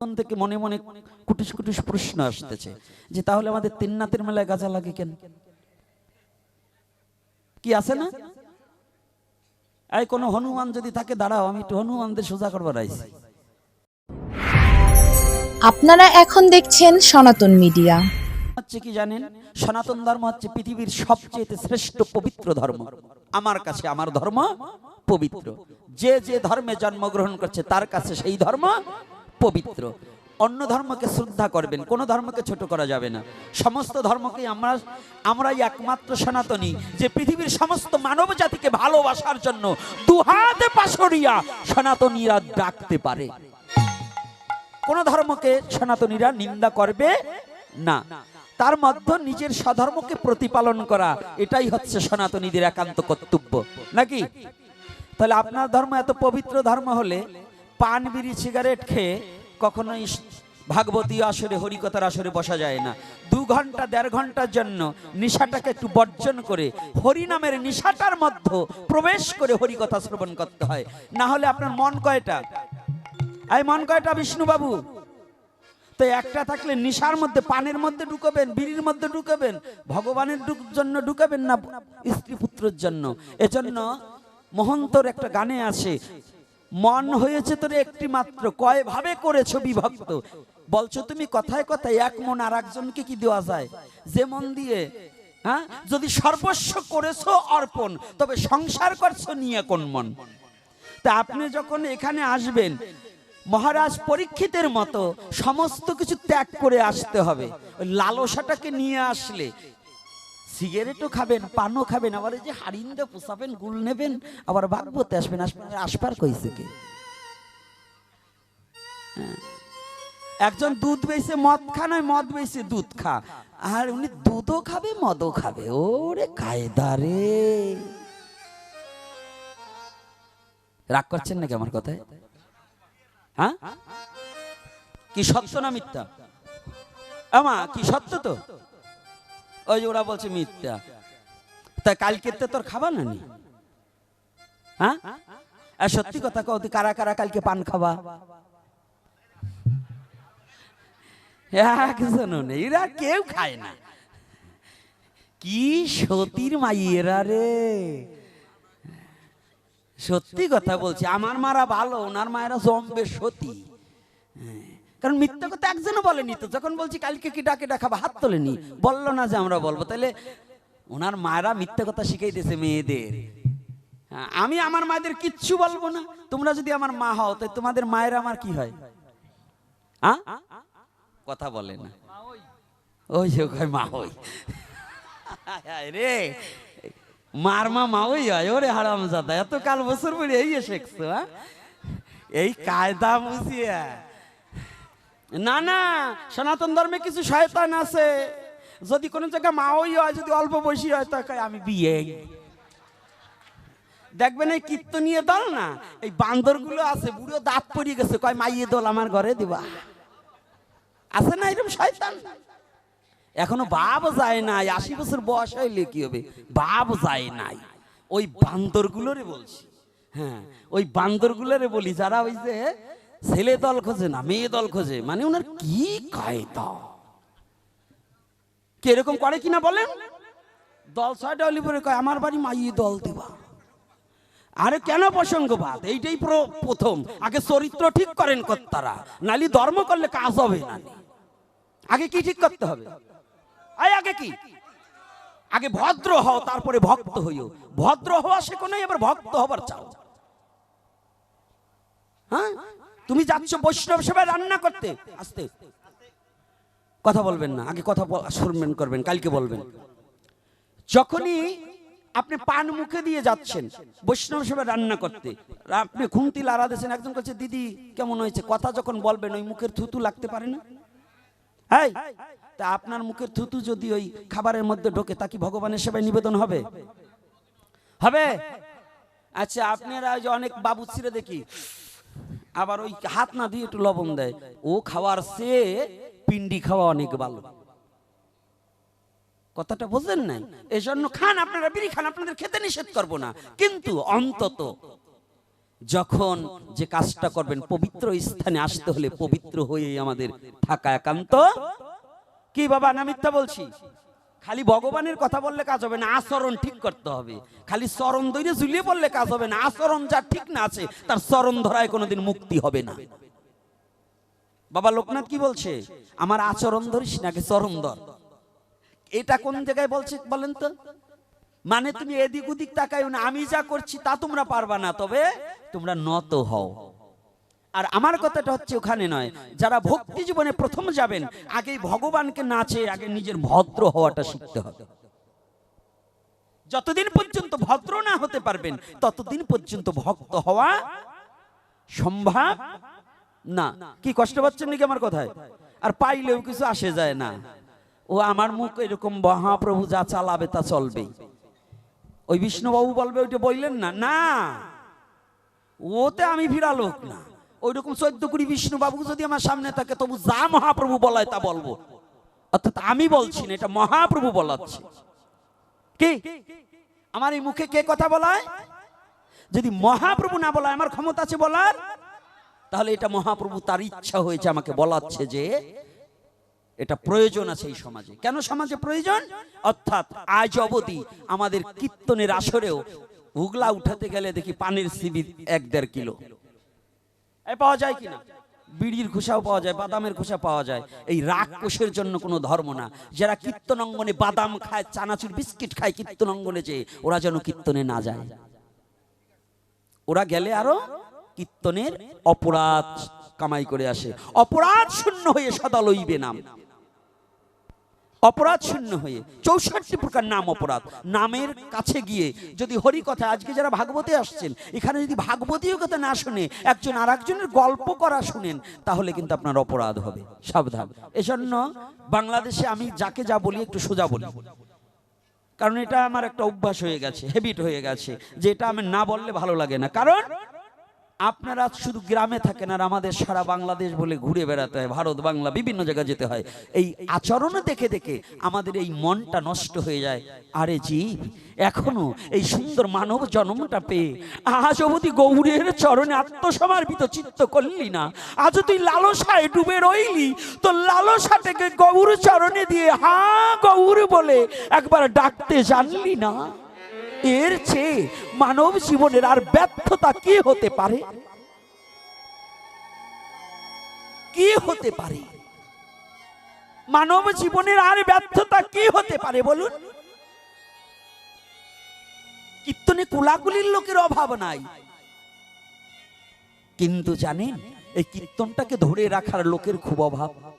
মন থেকে মনে মনে কুটুস কুটুস প্রশ্ন আসতেছে যে তাহলে আমাদের তিন্নাতের মেলায় গাঁজা লাগে কেন? কি আছে না? এই কোন হনুমান যদি থাকে দাঁড়াও আমি একটু হনুমানদের সোজা করবার আইছি। আপনারা এখন দেখছেন সনাতন মিডিয়া। হচ্ছে কি জানেন? সনাতন ধর্ম হচ্ছে পৃথিবীর সবচেয়ে শ্রেষ্ঠ পবিত্র ধর্ম। আমার কাছে আমার ধর্ম পবিত্র। যে যে ধর্মে জন্মগ্রহণ করছে তার কাছে সেই ধর্ম পবিত্র। অন্য ধর্মকে শ্রদ্ধা করবেন, কোন ধর্মকে ছোট করা যাবে না। সমস্ত ধর্মকে আমরা, আমরাই একমাত্র সনাতনী, যে পৃথিবীর সমস্ত মানব জাতিকে ভালোবাসার জন্য দুহাতে পাশরিয়া সনাতনীরা ডাকতে পারে। কোন ধর্মকে সনাতনীরা নিন্দা করবে না। তার মধ্যে নিজের স্বধর্মকে প্রতিপালন করা, এটাই হচ্ছে সনাতনীদের একান্ত কর্তব্য। নাকি? তাহলে আপনার ধর্ম এত পবিত্র ধর্ম হলে পান বিড়ি সিগারেট খেয়ে কখনোই ভাগবতী আসরে, হরিকথার আসরে বসা যায় না। দু ঘণ্টা, দেড় ঘণ্টার জন্য নিশাটাকে একটু বর্জন করে, হরিনামের নিশাটার মধ্যে প্রবেশ করে হরিকথা শ্রবণ করতে হয়। না হলে আপনার মন কয়টা? আই মন কয়টা বিষ্ণুবাবু? তো একটা থাকলে নিশার মধ্যে, পানের মধ্যে ঢুকাবেন, বিড়ির মধ্যে ঢুকাবেন, ভগবানের জন্য ঢুকাবেন না স্ত্রী পুত্রের জন্য? এজন্য মহন্তর একটা গানে আছে মন হয়েছে তোর একটি মাত্র। কয় ভাবে করেছ বিভক্ত? বলছো তুমি কথায় কথায় এক মন আর একজনকে কি দেওয়া যায়? যে মন দিয়ে হ্যাঁ? যদি সর্বস্ব করেছ অর্পণ, তবে সংসার করছ নিয়ে কোন মন? তা আপনি যখন এখানে আসবেন, মহারাজ পরীক্ষিতের মতো সমস্ত কিছু ত্যাগ করে আসতে হবে। লালসাটাকে নিয়ে আসলে সিগারেটও খাবেন, পানও খাবেন, আবার এই যে হারিন্দে পোষাবেন, গুল নেবেন, আবার ভাগবতে আসবেন আসবেন, আসবার কইছে কি? হ্যাঁ। একজন দুধ বেছে মদ খা নয়, মদ বেছে দুধ খা। আর উনি দুধও খাবে, মদও খাবে। ওরে কায়দা রে। রাগ করছেন নাকি আমার কথায়? হ্যাঁ? কি সত্য না মিথ্যা? আমা, কি সত্য তো? ওই ওরা বলছে মিথ্যা। তা কালকে তো তোর খাবা না হ্যাঁ? আর সত্যি কথা কও তুই কারা কারা কালকে পান খাবা? এরা কেউ খায় না। কি সতীর মাইয়েরা রে। সত্যি কথা বলছি, আমার মারা ভালো, ওনার মায়েরা জম্বে সতী। কারণ মিথ্যা কথা একজনও বলেনি তো। যখন বলছি কালকে কি ডাকে ডাকাবা হাত তোলেনি। বলল না যে আমরা বলব। তাহলে ওনার মায়েরা মিথ্যা কথা শিখাই দিয়েছে মেয়েদের। হ্যাঁ, আমি আমার মায়েদের কিচ্ছু বলব না। তোমরা যদি আমার মা হও তাই তোমাদের মায়েরা আমার কি হয়? কথা বলে না। ওই যে কয় মা হই রে। মার মা মা ওই হয়। ওরে হারাম জাদা এত কাল বছর পরে এই হ্যাঁ? এই কায়দা বুঝিয়া না না, সনাতন ধর্মে কিছু শয়তান আছে। যদি কোনো জায়গায় মা ওই হয়, যদি অল্প বয়সী হয় তা আমি বিয়ে। দেখবেন এই কীর্তনীয় দল না, এই বান্দরগুলো আছে, বুড়ো দাঁত পড়িয়ে গেছে, কয়, মাইয়ে দল আমার ঘরে দিবা। আছে না এরকম শয়তান? এখনও বাপ যায় নাই, আশি বছর বয়স হইলে কি হবে? বাপ যায় নাই। ওই বান্দরগুলোরে বলছি হ্যাঁ ওই বান্দরগুলোরে বলি, যারা ওই যে ছেলে দল খোঁজে না, মেয়ে দল খোঁজে মানে ওনার কি কায়দা? কি এরকম করে কিনা বলেন? দল ছয়টা হলি পরে কয়, আমার বাড়ি মাইয়ে দল দিবা। আরে কেন প্রসঙ্গবাদ? এইটাই প্র- প্রথম। আগে চরিত্র ঠিক করেন কর্তারা নালি ধর্ম করলে কাজ হবে না। আগে কি ঠিক করতে হবে? আগে কি? আগে ভদ্র হও, তারপরে ভক্ত হইও। ভদ্র হওয়া শেখো নাই, এবার ভক্ত হবার চাও। হ্যাঁ? তুমি যাচ্ছ বৈষ্ণব সেবায় রান্না করতে। আসতে। কথা বলবেন না, আগে কথা শুনবেন, করবেন, কালকে বলবেন। যখনই আপনি পান মুখে দিয়ে যাচ্ছেন, বৈষ্ণব সেবা রান্না করতে, আপনি খুন্তি লাড়া দিয়েছেন, একজন কাছে দিদি, কেমন হয়েছে? কথা যখন বলবেন, ওই মুখের থুতু লাগতে পারে না। হ্যাঁ তা আপনার মুখের থুতু যদি ওই খাবারের মধ্যে ঢোকে, তা কি ভগবানের সেবায় নিবেদন হবে? হবে? আচ্ছা আপনারা অনেক বাবু ছিঁড়ে দেখি। আবার ওই হাত না দিয়ে একটু লবণ দেয়। ও খাওয়ার সে পিন্ডি খাওয়া অনেক ভালো। কথাটা বোঝেন নাই? জন্য খান, আপনারা বিড়ি খান, আপনাদের খেতে নিষেধ করব না। কিন্তু অন্তত যখন যে কাজটা করবেন, পবিত্র স্থানে আসতে হলে পবিত্র হয়ে আমাদের থাকা একান্ত। কি বাবা, না মিথ্যা বলছি? খালি ভগবানের কথা বললে কাজ হবে না, আচরণ ঠিক করতে হবে। খালি চরণ ধরে ঝুলিয়ে বললে কাজ হবে না, আচরণ যা ঠিক না আছে, তার চরণ ধরায় কোনোদিন মুক্তি হবে না। বাবা লোকনাথ কি বলছে? আমার আচরণ ধরিস নাকি চরণ ধর? এটা কোন জায়গায় বলছে বলেন তো? মানে তুমি এদিক ওদিক তাকাইও না, আমি যা করছি তা তোমরা পারবা না, তবে তোমরা নত হও। আর আমার কথাটা হচ্ছে ওখানে নয়। যারা ভক্তি জীবনে প্রথম যাবেন আগে ভগবানকে নাচে আগে নিজের ভদ্র হওয়াটা শিখতে হবে। যতদিন পর্যন্ত ভদ্র না হতে পারবেন, ততদিন পর্যন্ত ভক্ত হওয়া সম্ভব না। কি কষ্ট পাচ্ছেন নাকি আমার কথায়? আর পাইলেও কিছু আসে যায় না। ও আমার মুখ এরকম মহাপ্রভু যা চালাবে তা চলবে। ওই বিষ্ণুবাবু বলবে, ওইটা বললেন না। না, ওতে আমি ভিড়া লোক না। ওই রকম চোদ্দ কুড়ি বিষ্ণুবাবু যদি আমার সামনে থাকে, তবু যা মহাপ্রভু বলায় তা বলব। অর্থাৎ আমি বলছি না, এটা মহাপ্রভু বলাচ্ছে। কি? আমার এই মুখে কে কথা বলায়? যদি মহাপ্রভু না বলায়, আমার ক্ষমতা আছে বলার? তাহলে এটা মহাপ্রভু তার ইচ্ছা হয়েছে আমাকে বলাচ্ছে যে, এটা প্রয়োজন আছে এই সমাজে। কেন সমাজে প্রয়োজন? অর্থাৎ আজ অবধি আমাদের কীর্তনের আসরেও উগলা উঠাতে গেলে দেখি পানির সিবি এক দেড় কিলো। পাওয়া যায় কিনা বিড়ির খোসাও পাওয়া যায়, বাদামের খোসা পাওয়া যায়। এই রাগ কোষের জন্য কোনো ধর্ম না। যারা কীর্তন অঙ্গনে বাদাম খায়, চানাচুর, বিস্কিট খায় কীর্তন অঙ্গনে যে, ওরা যেন কীর্তনে না যায়। ওরা গেলে আরও কীর্তনের অপরাধ কামাই করে আসে। অপরাধ শূন্য হয়ে সদা লইবে নাম। অপরাধ শূন্য হয়ে, চৌষট্টি প্রকার নাম অপরাধ। নামের কাছে গিয়ে যদি হরি কথা আজকে যারা ভাগবতে আসছেন, এখানে যদি ভাগবতীয় কথা না শুনে একজন আর একজনের গল্প করা শুনেন, তাহলে কিন্তু আপনার অপরাধ হবে। সাবধান। এজন্য বাংলাদেশে আমি যাকে যা বলি, একটু সোজা বলি। কারণ এটা আমার একটা অভ্যাস হয়ে গেছে হেবিট হয়ে গেছে যে এটা আমি না বললে ভালো লাগে না। কারণ আপনারা শুধু গ্রামে থাকেন আর আমাদের সারা বাংলাদেশ বলে ঘুরে বেড়াতে হয়, ভারত, বাংলা, বিভিন্ন জায়গায় যেতে হয়। এই আচরণ দেখে দেখে আমাদের এই মনটা নষ্ট হয়ে যায়। আরে জীব এখনও এই সুন্দর মানব জন্মটা পেয়ে আজ অবধি গৌরের চরণে আত্মসমর্পিত চিত্ত করলি না। আজ তুই লালসায় ডুবে রইলি তো লালসাটাকে গৌর চরণে দিয়ে হা গৌর বলে একবার ডাকতে জানলি না। এর চেয়ে মানব জীবনের আর ব্যর্থতা কি হতে পারে? কি হতে পারে? মানব জীবনের আর ব্যর্থতা কি হতে পারে বলুন? কীর্তনে কোলাকুলির লোকের অভাব নাই। কিন্তু জানেন, এই কীর্তনটাকে ধরে রাখার লোকের খুব অভাব।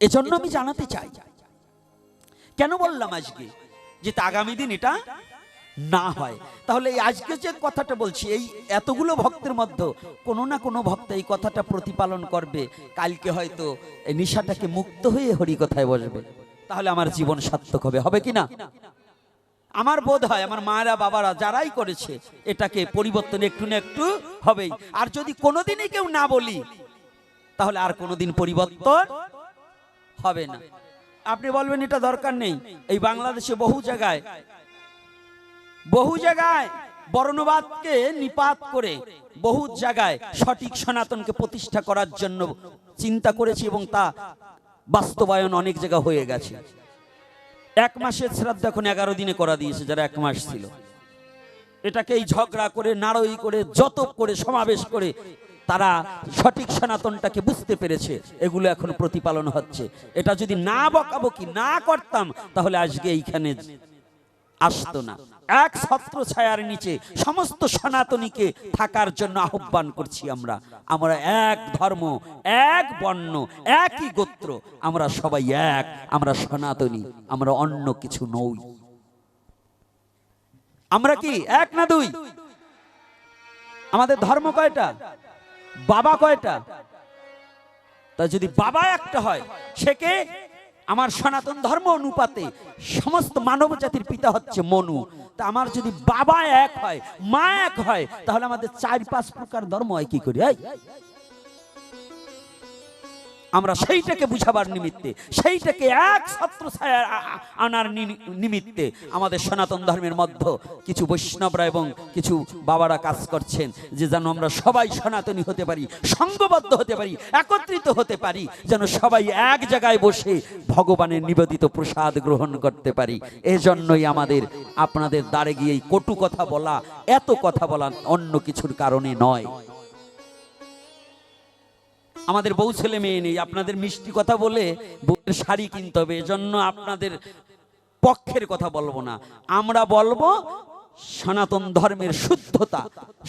এজন্য আমি জানাতে চাই। কেন বললাম আজকে? যে আগামী দিন এটা না হয়। তাহলে এই আজকে যে কথাটা বলছি এই এতগুলো ভক্তের মধ্যে কোনো না কোনো ভক্ত এই কথাটা প্রতিপালন করবে। কালকে হয়তো এই নিশাটাকে মুক্ত হয়ে হরি কথায় বসবে। তাহলে আমার জীবন সার্থক হবে। হবে কি না আমার বোধ হয় আমার মায়েরা বাবারা যারাই করেছে এটাকে পরিবর্তন একটু না একটু হবেই। আর যদি কোনোদিনই কেউ না বলি তাহলে আর কোনোদিন পরিবর্তন হবে না। আপনি বলবেন, এটা দরকার নেই। এই বাংলাদেশে বহু জায়গায় বহু জায়গায় বর্ণবাদকে নিপাত করে বহু জায়গায় সঠিক সনাতনকে প্রতিষ্ঠা করার জন্য চিন্তা করেছি এবং তা বাস্তবায়ন অনেক জায়গা হয়ে গেছে। এক মাসের শ্রাদ্ধ এখন এগারো দিনে করা দিয়েছে, যারা এক মাস ছিল। এটাকে এই ঝগড়া করে, নাড়ই করে যত করে, সমাবেশ করে তারা সঠিক সনাতনটাকে বুঝতে পেরেছে, এগুলো এখন প্রতিপালন হচ্ছে। এটা যদি না বকাবকি না করতাম, তাহলে আজকে এইখানে আসতো না। এক ছত্র ছায়ার নিচে সমস্ত সনাতনীকে থাকার জন্য আহ্বান করছি আমরা। আমরা এক ধর্ম, এক বর্ণ, একই গোত্র, আমরা সবাই এক, আমরা সনাতনী, আমরা অন্য কিছু নই। আমরা কি এক না দুই? আমাদের ধর্ম কয়টা? বাবা কয়টা? তা যদি বাবা একটা হয়, সে কে? আমার সনাতন ধর্ম অনুপাতে সমস্ত মানব জাতির পিতা হচ্ছে মনু। তা আমার যদি বাবা এক হয়, মা এক হয়, তাহলে আমাদের চার পাঁচ প্রকার ধর্ম হয়, কি করি? আমরা সেইটাকে বুঝাবার নিমিত্তে, সেইটাকে এক ছাত্র আনার নিমিত্তে আমাদের সনাতন ধর্মের মধ্যে কিছু বৈষ্ণবরা এবং কিছু বাবারা কাজ করছেন যে যেন আমরা সবাই সনাতনী হতে পারি, সঙ্গবদ্ধ হতে পারি, একত্রিত হতে পারি, যেন সবাই এক জায়গায় বসে ভগবানের নিবেদিত প্রসাদ গ্রহণ করতে পারি। এজন্যই আমাদের, আপনাদের দ্বারে গিয়ে কটু কথা বলা, এত কথা বলা অন্য কিছুর কারণে নয়। আমাদের বউ ছেলে মেয়ে নেই, আপনাদের মিষ্টি কথা বলে বউয়ের শাড়ি কিনতে হবে, এজন্য আপনাদের পক্ষের কথা বলব না। আমরা বলব সনাতন ধর্মের শুদ্ধতা,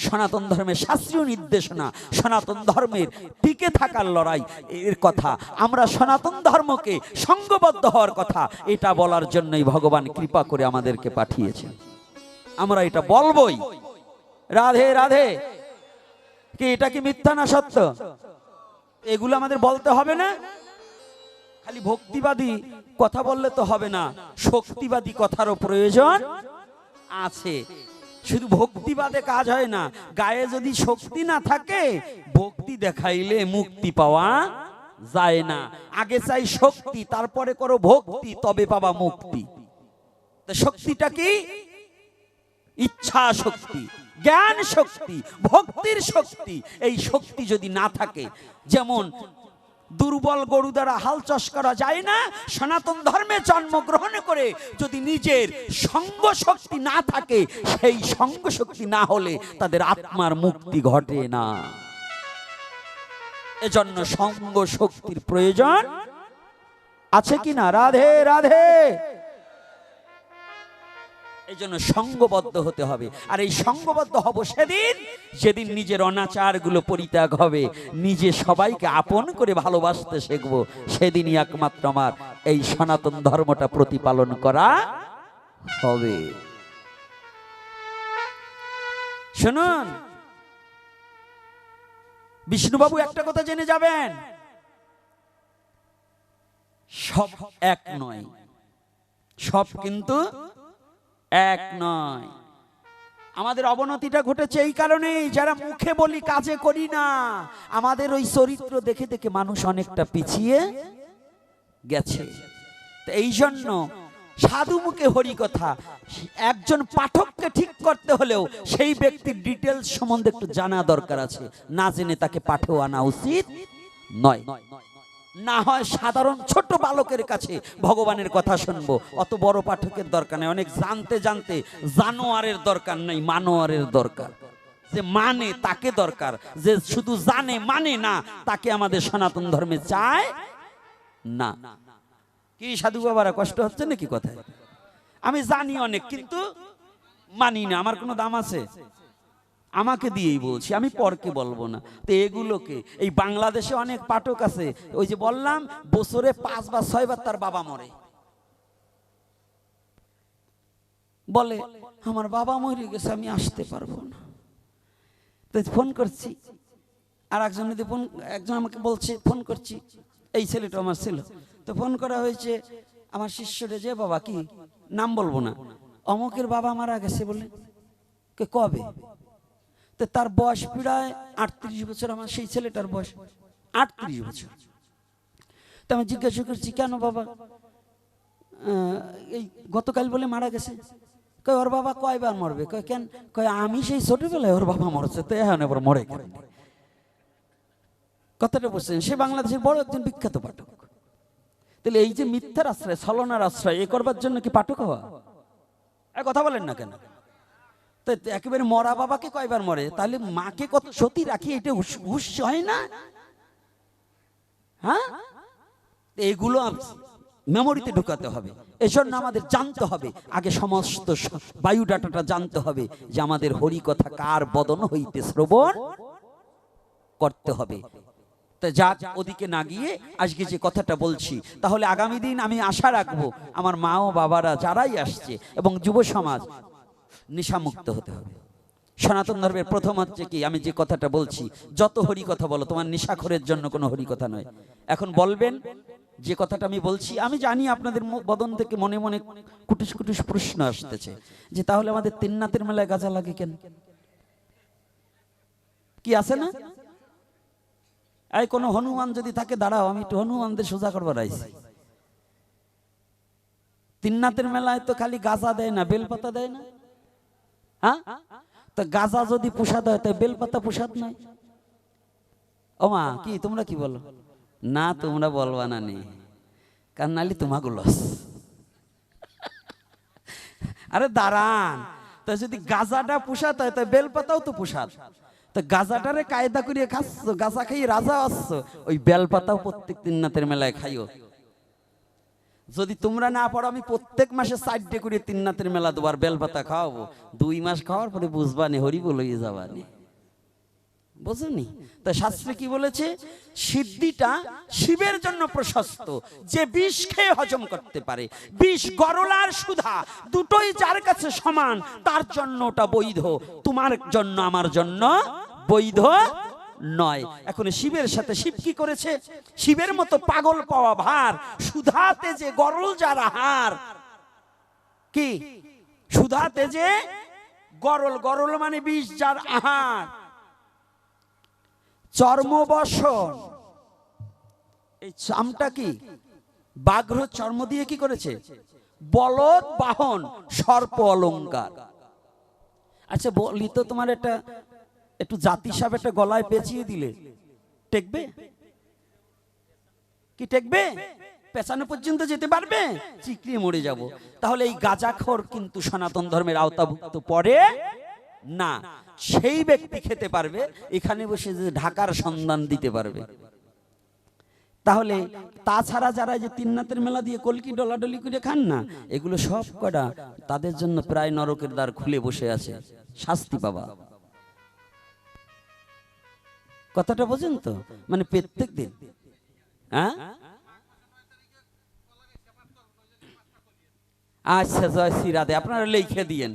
সনাতন ধর্মের শাস্ত্রীয় নির্দেশনা, সনাতন ধর্মের টিকে থাকার লড়াই, এর কথা। আমরা সনাতন ধর্মকে সঙ্গবদ্ধ হওয়ার কথা, এটা বলার জন্যই ভগবান কৃপা করে আমাদেরকে পাঠিয়েছেন আমরা এটা বলবই। রাধে রাধে। কি, এটা কি মিথ্যা না সত্য? এগুলো আমাদের বলতে হবে না। খালি ভক্তিবাদী কথা বললে তো হবে না। শক্তিবাদী কথারও প্রয়োজন আছে। শুধু ভক্তিবাদে কাজ হয় না। গায়ে যদি শক্তি না থাকে, ভক্তি দেখাইলে মুক্তি পাওয়া যায় না। আগে চাই শক্তি, তারপরে করো ভক্তি, তবে পাবা মুক্তি। শক্তিটা কি? ইচ্ছা শক্তি। জ্ঞান শক্তি, ভক্তির শক্তি, এই শক্তি যদি না থাকে, যেমন দুর্বল গরু দ্বারা হাল চাষ করা যায় না, সনাতন ধর্মে জন্মগ্রহণ করে যদি নিজের সঙ্গ শক্তি না থাকে, সেই সঙ্গ শক্তি না হলে তাদের আত্মার মুক্তি ঘটে না। এজন্য সঙ্গ শক্তির প্রয়োজন আছে কি না রাধে রাধে! এই জন্য সঙ্গবদ্ধ হতে হবে। আর এই সঙ্গবদ্ধ হব সেদিন, যেদিন নিজের অনাচারগুলো পরিত্যাগ হবে। নিজে সবাইকে আপন করে ভালোবাসতে শিখব। সেদিনই একমাত্র আমার এই সনাতন ধর্মটা প্রতিপালন করা হবে। শুনুন, বিষ্ণুবাবু একটা কথা জেনে যাবেন। সব এক নয়। সব কিন্তু এক নয়। আমাদের অবনতিটা ঘটেছে এই কারণেই, যারা মুখে বলি কাজে করি না, আমাদের ওই চরিত্র দেখে দেখে মানুষ অনেকটা পিছিয়ে গেছে। এই জন্য সাধু মুখে হরি কথা, একজন পাঠককে ঠিক করতে হলেও সেই ব্যক্তির ডিটেলস সম্বন্ধে একটু জানা দরকার আছে। না জেনে তাকে পাঠেও আনা উচিত নয় নয় নয়। না হয় সাধারণ ছোট বালকের কাছে ভগবানের কথা শুনব। অত বড় পাঠকের দরকার নেই, অনেক জানতে জানতে জানোয়ারের দরকার নেই, মানোয়ারের দরকার। যে মানে তাকে দরকার, যে শুধু জানে মানে না, তাকে আমাদের সনাতন ধর্মে চায় না। কি সাধু বাবারা, কষ্ট হচ্ছে নাকি কথায়? আমি জানি অনেক, কিন্তু মানি না, আমার কোনো দাম আছে? আমাকে দিয়েই বলছি, আমি পরকে বলব না। তো এগুলোকে, এই বাংলাদেশে অনেক পাঠক আছে, ওই যে বললাম, বছরে পাঁচবার ছয়বার তার বাবা মরে। বলে, আমার বাবা মরে গেছে, আমি আসতে পারব না। তো ফোন করছি, আর একজন যদি ফোন, একজন আমাকে বলছে, ফোন করছি, এই ছেলেটা আমার ছিল। তো ফোন করা হয়েছে, আমার শিষ্যরে যে বাবা, কি? নাম বলব না। অমকের বাবা মারা গেছে বলে কবে? তো তার বয়স প্রায় আটত্রিশ বছর, আমার সেই ছেলেটার বয়স আটত্রিশ বছর। তো আমি জিজ্ঞাসা করছি, কেন বাবা? এই গতকাল বলে মারা গেছে। কয়, ওর বাবা কয়বার মরবে? কয়, কেন? কয়, আমি সেই ছোটবেলায় ওর বাবা মরছে, তো এখন এবার মরে কেন কথাটা বলছেন সে বাংলাদেশের বড় একজন বিখ্যাত পাঠক। তাহলে এই যে মিথ্যার আশ্রয়, ছলনার আশ্রয়, এ করবার জন্য কি পাঠক হওয়া? কথা বলেন না কেন? একেবারে মরা বাবাকে কয়বার মরে? তাহলে মাকে কত সতী রাখি, এটা হুশ- হয় না? হ্যাঁ? এগুলো মেমোরিতে ঢুকাতে হবে। এজন্য আমাদের জানতে হবে। আগে সমস্ত বায়ু ডাটাটা জানতে হবে যে আমাদের হরি কথা কার বদন হইতে শ্রবণ করতে হবে। তা যা ওদিকে না গিয়ে আজকে যে কথাটা বলছি, তাহলে আগামী দিন আমি আশা রাখব, আমার মা ও বাবারা যারাই আসছে এবং যুব সমাজ নেশামুক্ত হতে হবে। সনাতন ধর্মের প্রথম হচ্ছে কি, আমি যে কথাটা বলছি, যত হরি কথা বলো, তোমার নেশাখরের জন্য কোনো হরি কথা নয়। এখন বলবেন, যে কথাটা আমি বলছি, আমি জানি আপনাদের বদন থেকে মনে মনে কুটুস কুটুস প্রশ্ন আসতেছে, যে তাহলে আমাদের তিন্নাতের মেলায় গাঁজা লাগে কেন? কি আছে না? এই কোনো হনুমান যদি থাকে, দাঁড়াও, আমি একটু হনুমানদের সোজা করবার আইছি। তিন্নাতের মেলায় তো খালি গাজা দেয় না, বেলপাতা দেয় না? তো যদি প্রসাদ হয় বেলপাতা প্রসাদ নয়। ও মা কি, তোমরা কি বলো? না, তোমরা বলবা কারণ নালি আরে দাঁড়ান। তা যদি গাজাটা প্রসাদ হয় তাই বেলপাতাও তো প্রসাদ। তো গাজাটারে কায়দা করিয়ে খাচ্ছ, গাজা খাই রাজা আসছো ওই বেলপাতাও প্রত্যেক দিন নাতের মেলায় খাইও। যদি তোমরা না পারো আমি প্রত্যেক মাসে সাইডে করে তিন নাতের মেলা দুবার বেলপাতা খাওয়াবো। দুই মাস খাওয়ার পরে বুঝবানি হরি বলইয়ে যাবানি। বোঝনি? তা শাস্ত্রে কি বলেছে? সিদ্ধিটা শিবের জন্য প্রশস্ত, যে বিষ খেয়ে হজম করতে পারে। বিষ গরলার সুধা, দুটোই যার কাছে সমান, তার জন্য ওটা বৈধ। তোমার জন্য, আমার জন্য বৈধ নয়। এখন শিবের সাথে শিব কি করেছে? শিবের মতো পাগল পাওয়া ভার, সুধাতে যে গরল যার আহার। কি? সুধাতে যে গরল গরল মানে বিষ যার আহার। চর্মবসন। এই চামটা কি? বাঘ্র চর্ম দিয়ে কি করেছে? বলদ বাহন, সর্প অলঙ্কার। আচ্ছা বলি তো তোমার একটা একটু জাতি সাপ একটা গলায় পেঁচিয়ে দিলে। টেকবে? কি টেকবে? পেছানো পর্যন্ত যেতে পারবে? চিকড়িয়ে মরে যাব। তাহলে এই গাজাখর কিন্তু সনাতন ধর্মের আওতাভুক্ত পড়ে না। সেই ব্যক্তি খেতে পারবে, এখানে বসে যে ঢাকার সন্ধান দিতে পারবে। তাহলে তাছাড়া যারা যে তিন্নাতের মেলা দিয়ে কলকি ডলাডলি করে খান না, এগুলো সব কটা তাদের জন্য প্রায় নরকের দ্বার খুলে বসে আছে। শাস্তি পাবা। কথাটা বোঝেন তো? মানে প্রত্যেক দিন হ্যাঁ? আচ্ছা জয় শ্রী রাধে। আপনারা লিখে দিয়েন।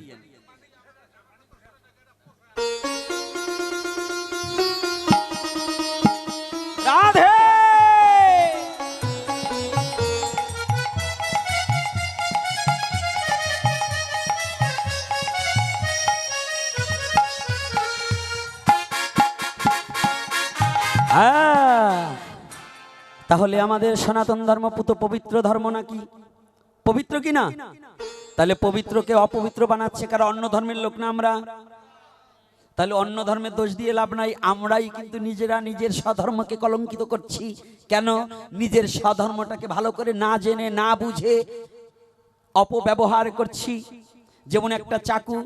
তাহলে আমাদের সনাতন ধর্ম পুত পবিত্র ধর্ম নাকি? পবিত্র কি না? তাহলে পবিত্রকে অপবিত্র বানাচ্ছে কারণ অন্য ধর্মের লোক না আমরা? তাহলে অন্য ধর্মের দোষ দিয়ে লাভ নাই, আমরাই কিন্তু নিজেরা নিজের স্বধর্মকে কলঙ্কিত করছি। কেন? নিজের স্বধর্মটাকে ভালো করে না জেনে, না বুঝে অপব্যবহার করছি। যেমন একটা চাকু,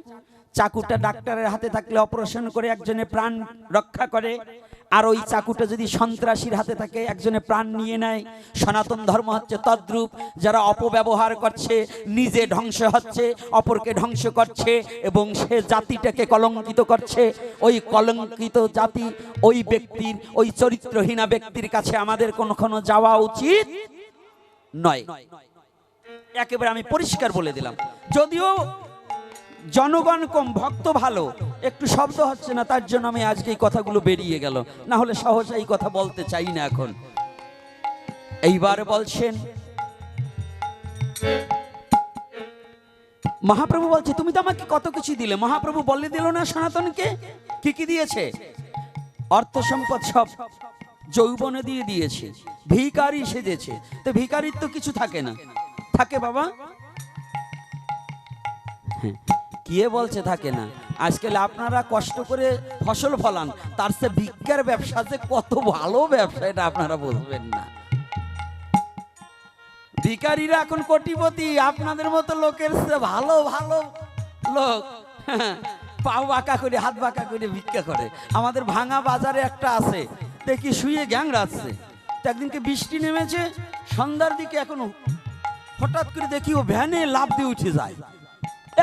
চাকুটা ডাক্তারের হাতে থাকলে অপারেশন করে একজনের প্রাণ রক্ষা করে। আর ওই চাকুটা যদি সন্ত্রাসীর হাতে থাকে, একজনে প্রাণ নিয়ে নেয়। সনাতন ধর্ম হচ্ছে তদ্রূপ, যারা অপব্যবহার করছে, নিজে ধ্বংস হচ্ছে, অপরকে ধ্বংস করছে, এবং সে জাতিটাকে কলঙ্কিত করছে। ওই কলঙ্কিত জাতি, ওই ব্যক্তির, ওই চরিত্রহীনা ব্যক্তির কাছে আমাদের কোনো যাওয়া উচিত নয়। একেবারে আমি পরিষ্কার বলে দিলাম। যদিও জনগণ কম, ভক্ত ভালো একটু শব্দ হচ্ছে না তার জন্য আমি আজকে এই কথাগুলো বেরিয়ে গেল। না হলে সহজে এই কথা বলতে চাই না এখন। এইবার বলছেন মহাপ্রভু বলছে তুমি তো আমাকে কত কিছু দিলে। মহাপ্রভু বলে দিল না সনাতনকে? কি কি দিয়েছে? অর্থ সম্পদ সব যৌবনে দিয়ে দিয়েছে। ভিকারি সেজেছে। তো ভিকারির তো কিছু থাকে না। থাকে বাবা? হ্যাঁ, কে বলছে থাকে না। আজকাল আপনারা কষ্ট করে ফসল ফলান, তার সে ভিক্ষার ব্যবসা যে কত ভালো ব্যবসা, এটা আপনারা বুঝবেন না। ভিকারীরা এখন কোটিপতি, আপনাদের মতো লোকের সে ভালো ভালো লোক, পাও বাঁকা করে, হাত বাঁকা করে ভিক্ষা করে। আমাদের ভাঙা বাজারে একটা আছে, দেখি শুয়ে গ্যাং রাখছে একদিনকে বৃষ্টি নেমেছে, সন্ধ্যার দিকে এখনও হঠাৎ করে দেখি ও ভ্যানে লাভ দিয়ে উঠে যায়।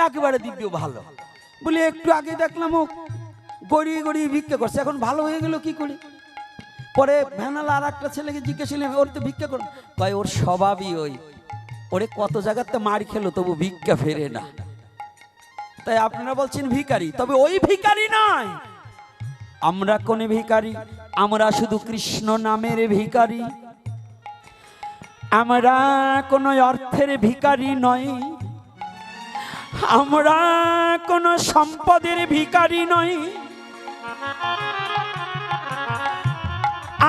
একেবারে দিব্য ভালো। বলি, একটু আগে দেখলাম ও গড়িয়ে গড়িয়ে ভিক্ষা করছে। এখন ভালো হয়ে গেল কি করে? পরে ভ্যানালা আর একটা ছেলেকে জিজ্ঞেস ওর তো ভিক্ষা কর কয় ওর স্বভাবই ওই। ওরে কত জায়গাতে মার খেলো, তবু ভিক্ষা ফেরে না। তাই আপনারা বলছেন ভিখারি, তবে ওই ভিখারি নয়। আমরা কোন ভিখারি? আমরা শুধু কৃষ্ণ নামের ভিখারি। আমরা কোনো অর্থের ভিখারি নয় আমরা কোন সম্পদের ভিকারি নই।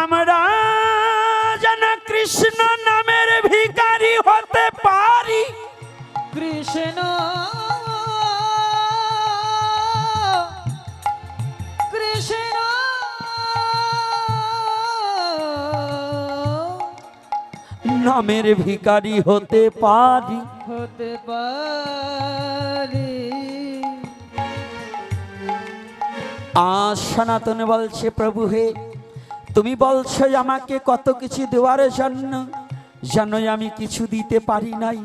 আমরা যেন কৃষ্ণ নামের ভিকারি হতে পারি। কৃষ্ণ নামের ভিখারি হতে পারি। হতে পারি। আজ সনাতন বলছে প্রভু হে তুমি বলছো আমাকে কত কিছু দেওয়ার জন্য। যেন আমি কিছু দিতে পারি নাই।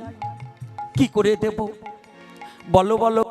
কি করে দেব? বলো বলো